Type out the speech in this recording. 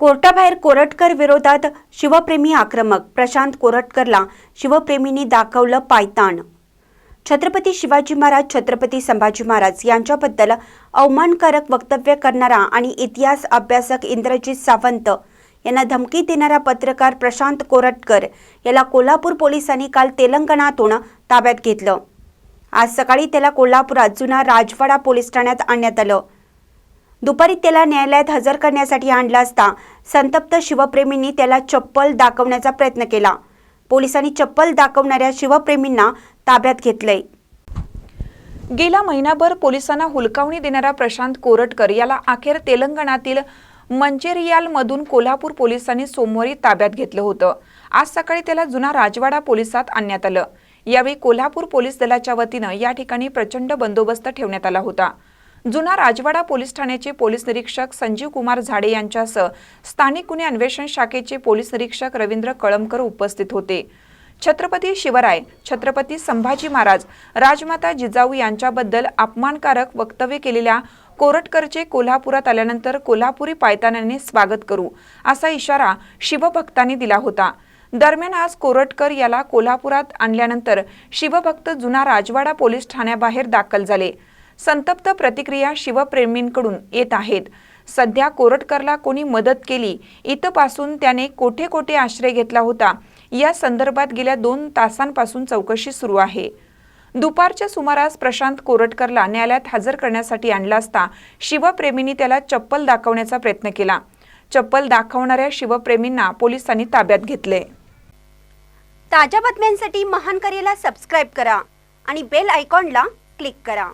कोर्टाबाहेर कोरटकर विरोधात शिवप्रेमी आक्रमक प्रशांत कोरटकरला शिवप्रेमींनी दाखवलं पायताण. छत्रपती शिवाजी महाराज छत्रपती संभाजी महाराज यांच्याबद्दल अवमानकारक वक्तव्य करणारा आणि इतिहास अभ्यासक इंद्रजित सावंत यांना धमकी देणारा पत्रकार प्रशांत कोरटकर याला कोल्हापूर पोलिसांनी काल तेलंगणातून ताब्यात घेतलं. आज सकाळी त्याला कोल्हापुरात जुना राजवाडा पोलीस ठाण्यात आणण्यात आलं. दुपारी त्याला न्यायालयात हजर करण्यासाठी आणला असता संतप्त शिवप्रेमींनी त्याला चप्पल दाखवण्याचा प्रयत्न केला. पोलिसांनी चप्पल दाखवणाऱ्या शिवप्रेमींना ताब्यात घेतलंय. गेला महिनाभर पोलिसांना हुलकावणी देणारा प्रशांत कोरटकर याला अखेर तेलंगणातील मंचेरियालमधून कोल्हापूर पोलिसांनी सोमवारी ताब्यात घेतलं होतं. आज सकाळी त्याला जुना राजवाडा पोलिसात आणण्यात आलं. यावेळी कोल्हापूर पोलीस दलाच्या वतीनं या ठिकाणी प्रचंड बंदोबस्त ठेवण्यात आला होता. जुना राजवाडा पोलीस ठाण्याचे पोलीस निरीक्षक संजीव कुमार झाडे यांच्यासह स्थानिक गुन्हे अन्वेषण शाखेचे पोलीस निरीक्षक रवींद्र कळमकर उपस्थित होते. छत्रपती शिवराय छत्रपती संभाजी महाराज राजमाता जिजाऊ यांच्याबद्दल अपमानकारक वक्तव्य केलेल्या कोरटकरचे कोल्हापुरात आल्यानंतर कोल्हापुरी पायतानाने स्वागत करू असा इशारा शिवभक्तांनी दिला होता. दरम्यान आज कोरटकर याला कोल्हापुरात आणल्यानंतर शिवभक्त जुना राजवाडा पोलीस ठाण्याबाहेर दाखल झाले. संतप्त प्रतिक्रिया शिवप्रेमींकडून येत आहेत. सध्या कोरटकरला कोणी मदत केली इथपासून त्याने कोठे कोठे आश्रय घेतला होता या संदर्भात गेल्या दोन तासांपासून चौकशी सुरू आहे. दुपारच्या सुमारास प्रशांत कोरटकरला न्यायालयात हजर करण्यासाठी आणला असता शिवप्रेमींनी त्याला चप्पल दाखवण्याचा प्रयत्न केला. चप्पल दाखवणाऱ्या शिवप्रेमींना पोलिसांनी ताब्यात घेतले. ताज्या बातम्यांसाठी महान करेला सबस्क्राईब करा आणि बेल आयकॉनला क्लिक करा.